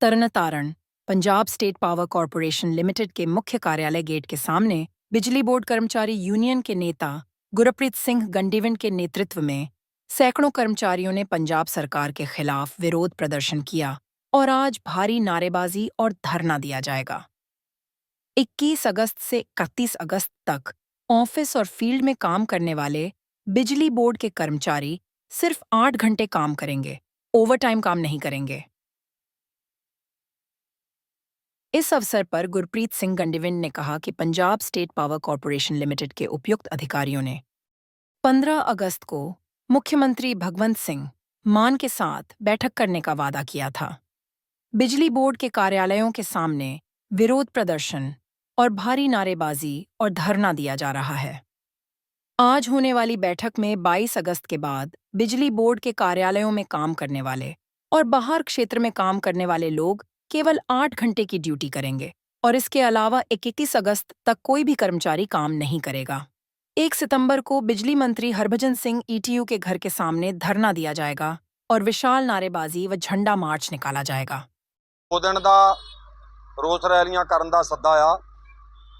Tarn Taran Punjab state power corporation limited के मुख्य कार्यालय गेट के सामने बिजली बोर्ड कर्मचारी यूनियन के नेता गुरप्रीत सिंह गंडीविन के नेतृत्व में सैकड़ों कर्मचारियों ने पंजाब सरकार के खिलाफ विरोध प्रदर्शन किया और आज भारी नारेबाजी और धरना दिया जाएगा। 21 अगस्त से 31 अगस्त तक ऑफ़िस और फ़ील्ड में काम करने वाले बिजली बोर्ड के कर्मचारी सिर्फ़ आठ घंटे काम करेंगे, ओवरटाइम काम नहीं करेंगे। इस अवसर पर गुरप्रीत सिंह गंडीविन ने कहा कि Punjab state power corporation limited के उपयुक्त अधिकारियों ने 15 अगस्त को मुख्यमंत्री भगवंत सिंह मान के साथ बैठक करने का वादा किया था। बिजली बोर्ड के कार्यालयों के सामने विरोध प्रदर्शन और भारी नारेबाजी और धरना दिया जा रहा है। आज होने वाली बैठक में 22 अगस्त के बाद बिजली बोर्ड के कार्यालयों में काम करने वाले और बाहर क्षेत्र में काम करने वाले लोग केवल आठ घंटे की ड्यूटी करेंगे और इसके अलावा 21 अगस्त तक कोई भी कर्मचारी काम नहीं करेगा एक सितंबर को बिजली मंत्री हरभजन सिंह ईटीयू के घर के सामने धरना दिया जाएगा और विशाल नारेबाजी व झंडा मार्च निकाला जाएगा ਦੋ ਦਿਨ ਦਾ ਰੋਸ ਰੈਲੀਆਂ ਕਰਨ ਦਾ ਸੱਦਾ ਆ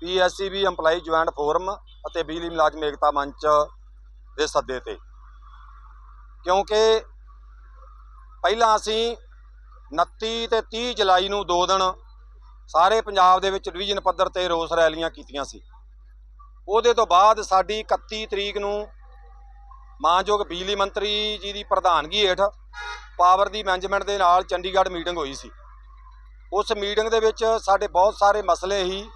ਪੀਐਸਸੀਬੀ EMPLOYE ਜੁਆਇੰਟ ਫੋਰਮ ਅਤੇ ਬਿਜਲੀ ਮੁਲਾਜ਼ਮ ਏਕਤਾ ਮੰਚ ਦੇ ਸੱਦੇ ਤੇ ਕਿਉਂਕਿ ਪਹਿਲਾਂ ਅਸੀਂ 29 ਤੇ 30 ਜੁਲਾਈ ਨੂੰ ਦੋ ਦਿਨ ਸਾਰੇ ਪੰਜਾਬ ਦੇ ਵਿੱਚ ਡਿਵੀਜ਼ਨ ਪੱਧਰ ਤੇ ਰੋਸ ਰੈਲੀਆਂ ਕੀਤੀਆਂ ਸੀ। ਉਹਦੇ ਤੋਂ ਬਾਅਦ ਸਾਡੀ 31 ਤਰੀਕ ਨੂੰ ਮਾਨਯੋਗ ਬਿਜਲੀ ਮੰਤਰੀ ਜੀ ਦੀ ਪ੍ਰਧਾਨਗੀ ਹੇਠ ਪਾਵਰ ਦੀ ਮੈਨੇਜਮੈਂਟ ਦੇ ਨਾਲ ਚੰਡੀਗੜ੍ਹ ਮੀਟਿੰਗ ਹੋਈ ਸੀ। ਉਸ ਮੀਟਿੰਗ ਦੇ ਵਿੱਚ ਸਾਡੇ ਬਹੁਤ ਸਾਰੇ ਮਸਲੇ ਹੀ,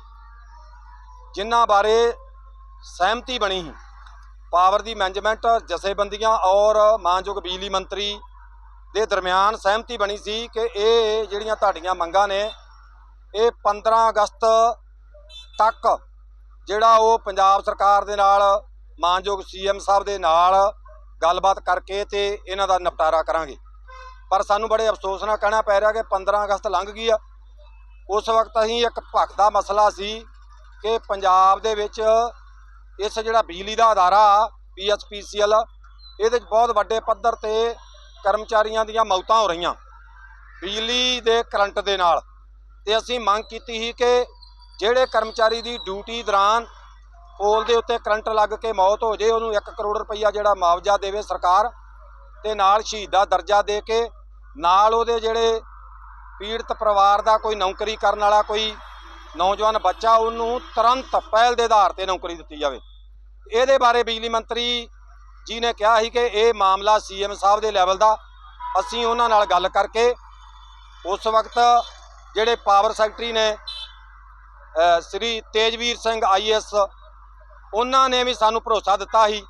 ਜਿਨ੍ਹਾਂ ਬਾਰੇ ਸਹਿਮਤੀ ਬਣੀ ਸੀ। ਪਾਵਰ ਦੀ ਮੈਨੇਜਮੈਂਟ, ਜਥੇਬੰਦੀਆਂ ਔਰ ਮਾਨਯੋਗ ਬਿਜਲੀ ਮੰਤਰੀ ਦੇ ਦਰਮਿਆਨ ਸਹਿਮਤੀ ਬਣੀ ਸੀ ਕਿ ਇਹ ਜਿਹੜੀਆਂ ਤੁਹਾਡੀਆਂ ਮੰਗਾਂ ਨੇ, ਇਹ 15 ਅਗਸਤ ਤੱਕ ਜਿਹੜਾ ਉਹ ਪੰਜਾਬ ਸਰਕਾਰ ਦੇ ਨਾਲ, ਮਾਨਯੋਗ ਸੀਐਮ ਸਾਹਿਬ ਦੇ ਨਾਲ ਗੱਲਬਾਤ ਕਰਕੇ ਤੇ ਇਹਨਾਂ ਦਾ ਨਿਪਟਾਰਾ ਕਰਾਂਗੇ। ਪਰ ਸਾਨੂੰ ਬੜੇ ਅਫਸੋਸ ਨਾਲ ਕਹਿਣਾ ਪੈ ਰਿਹਾ ਕਿ 15 ਅਗਸਤ ਲੰਘ ਗਈ ਆ। ਉਸ ਵਕਤ ਅਸੀਂ ਇੱਕ ਭਖਦਾ ਮਸਲਾ ਸੀ ਕਿ ਪੰਜਾਬ ਦੇ ਵਿੱਚ ਇਸ ਜਿਹੜਾ ਬਿਜਲੀ ਦਾ ਅਦਾਰਾ ਪੀਐਸਪੀਸੀਐਲ ਇਹਦੇ ਵਿੱਚ ਬਹੁਤ ਵੱਡੇ ਪੱਧਰ ਤੇ ਕਰਮਚਾਰੀਆਂ ਦੀਆਂ ਮੌਤਾਂ ਹੋ ਰਹੀਆਂ। ਬਿਜਲੀ ਦੇ ਕਰੰਟ ਦੇ ਨਾਲ। ਤੇ ਅਸੀਂ ਮੰਗ ਕੀਤੀ ਸੀ ਕਿ ਜਿਹੜੇ ਕਰਮਚਾਰੀ ਦੀ ਡਿਊਟੀ ਦੌਰਾਨ ਪੋਲ ਦੇ ਉੱਤੇ ਕਰੰਟ ਲੱਗ ਕੇ ਮੌਤ ਹੋ ਜੇ, ਉਹਨੂੰ 1 ਕਰੋੜ ਰੁਪਈਆ ਜਿਹੜਾ ਮੁਆਵਜ਼ਾ ਦੇਵੇ ਸਰਕਾਰ ਤੇ ਨਾਲ ਸ਼ਹੀਦ ਦਾ ਦਰਜਾ ਦੇ ਕੇ ਨਾਲ ਉਹਦੇ ਜਿਹੜੇ ਪੀੜਤ ਪਰਿਵਾਰ ਦਾ ਕੋਈ ਨੌਕਰੀ ਕਰਨ ਵਾਲਾ ਕੋਈ ਨੌਜਵਾਨ ਬੱਚਾ, ਉਹਨੂੰ ਤੁਰੰਤ ਪਹਿਲ ਦੇ ਆਧਾਰ ਤੇ ਨੌਕਰੀ ਦਿੱਤੀ ਜਾਵੇ। ਇਹਦੇ ਬਾਰੇ ਬਿਜਲੀ ਮੰਤਰੀ ਜੀ ਨੇ ਕਿਹਾ ਸੀ ਕਿ ਇਹ ਮਾਮਲਾ ਸੀਐਮ ਸਾਹਿਬ ਦੇ ਲੈਵਲ ਦਾ, ਅਸੀਂ ਉਹਨਾਂ ਨਾਲ ਗੱਲ ਕਰਕੇ ਉਸ ਵਕਤ ਜਿਹੜੇ ਪਾਵਰ ਸੈਕਟਰੀ ਨੇ ਸ੍ਰੀ ਤੇਜਵੀਰ ਸਿੰਘ ਆਈਐਸ ਉਹਨਾਂ ਨੇ ਵੀ ਸਾਨੂੰ ਭਰੋਸਾ ਦਿੱਤਾ ਸੀ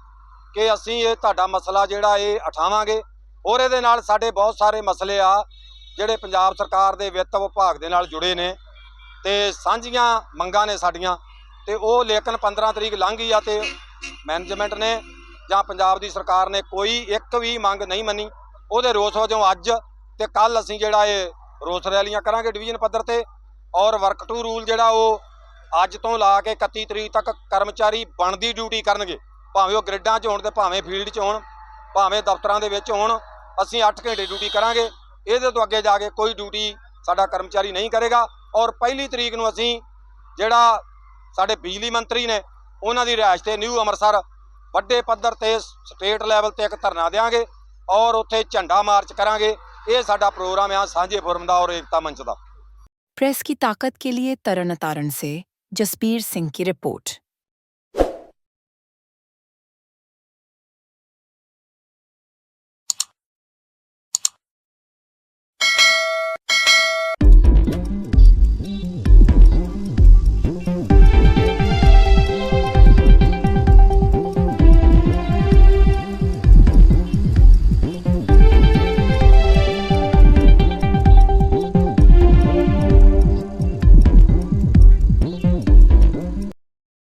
ਕਿ ਅਸੀਂ ਇਹ ਤੁਹਾਡਾ ਮਸਲਾ ਜਿਹੜਾ ਇਹ ਉਠਾਵਾਂਗੇ। ਔਰ ਇਹਦੇ ਨਾਲ ਸਾਡੇ ਬਹੁਤ ਸਾਰੇ ਮਸਲੇ ਆ, ਜਿਹੜੇ ਪੰਜਾਬ ਸਰਕਾਰ ਦੇ ਵਿੱਤ ਵਿਭਾਗ ਦੇ ਨਾਲ ਜੁੜੇ ਨੇ ਤੇ ਸਾਂਝੀਆਂ ਮੰਗਾਂ ਨੇ ਸਾਡੀਆਂ ਤੇ ਉਹ ਲੇਕਿਨ 15 ਤਰੀਕ ਲੰਘ ਗਈ ਆ ਤੇ ਮੈਨੇਜਮੈਂਟ ਨੇ ਜਾਂ ਪੰਜਾਬ ਦੀ ਸਰਕਾਰ ਨੇ ਕੋਈ ਇੱਕ ਵੀ ਮੰਗ ਨਹੀਂ ਮੰਨੀ, ਉਹਦੇ ਰੋਸ ਵਜੋਂ ਅੱਜ ਤੇ ਕੱਲ ਅਸੀਂ ਜਿਹੜਾ ਇਹ ਰੋਸ ਰੈਲੀਆਂ ਕਰਾਂਗੇ ਡਿਵੀਜ਼ਨ ਪੱਧਰ ਤੇ ਔਰ ਵਰਕ ਟੂ ਰੂਲ ਜਿਹੜਾ ਉਹ ਅੱਜ ਤੋਂ ਲਾ ਕੇ 31 ਤਰੀਕ ਤੱਕ ਕਰਮਚਾਰੀ ਬਣਦੀ ਡਿਊਟੀ ਕਰਨਗੇ, ਭਾਵੇਂ ਉਹ ਗ੍ਰਿਡਾਂ 'ਚ ਹੋਣ ਤੇ ਭਾਵੇਂ ਫੀਲਡ 'ਚ ਹੋਣ, ਭਾਵੇਂ ਦਫ਼ਤਰਾਂ ਦੇ ਵਿੱਚ ਹੋਣ, ਅਸੀਂ 8 ਘੰਟੇ ਡਿਊਟੀ ਕਰਾਂਗੇ, ਇਹਦੇ ਤੋਂ ਅੱਗੇ ਜਾ ਕੇ ਕੋਈ ਡਿਊਟੀ ਸਾਡਾ ਕਰਮਚਾਰੀ ਨਹੀਂ ਕਰੇਗਾ ਔਰ ਪਹਿਲੀ ਤਰੀਕ ਨੂੰ ਅਸੀਂ ਜਿਹੜਾ ਸਾਡੇ ਬਿਜਲੀ ਮੰਤਰੀ ਨੇ, ਉਹਨਾਂ ਦੀ ਰਿਹਾਇਸ਼ ਤੇ ਨਿਊ ਅੰਮ੍ਰਿਤਸਰ ਵੱਡੇ ਪੱਧਰ ਤੇ ਸਟੇਟ ਲੈਵਲ ਤੇ ਇੱਕ ਧਰਨਾ ਦੇਵਾਂਗੇ ਔਰ ਉੱਥੇ ਝੰਡਾ ਮਾਰਚ ਕਰਾਂਗੇ ਇਹ ਸਾਡਾ ਪ੍ਰੋਗਰਾਮ ਆ ਸਾਂਝੇ ਫੋਰਮ ਦਾ ਔਰ ਏਕਤਾ ਮੰਚ ਦਾ प्रेस की ताकत के लिए तरनतारण से जसबीर सिंह की रिपोर्ट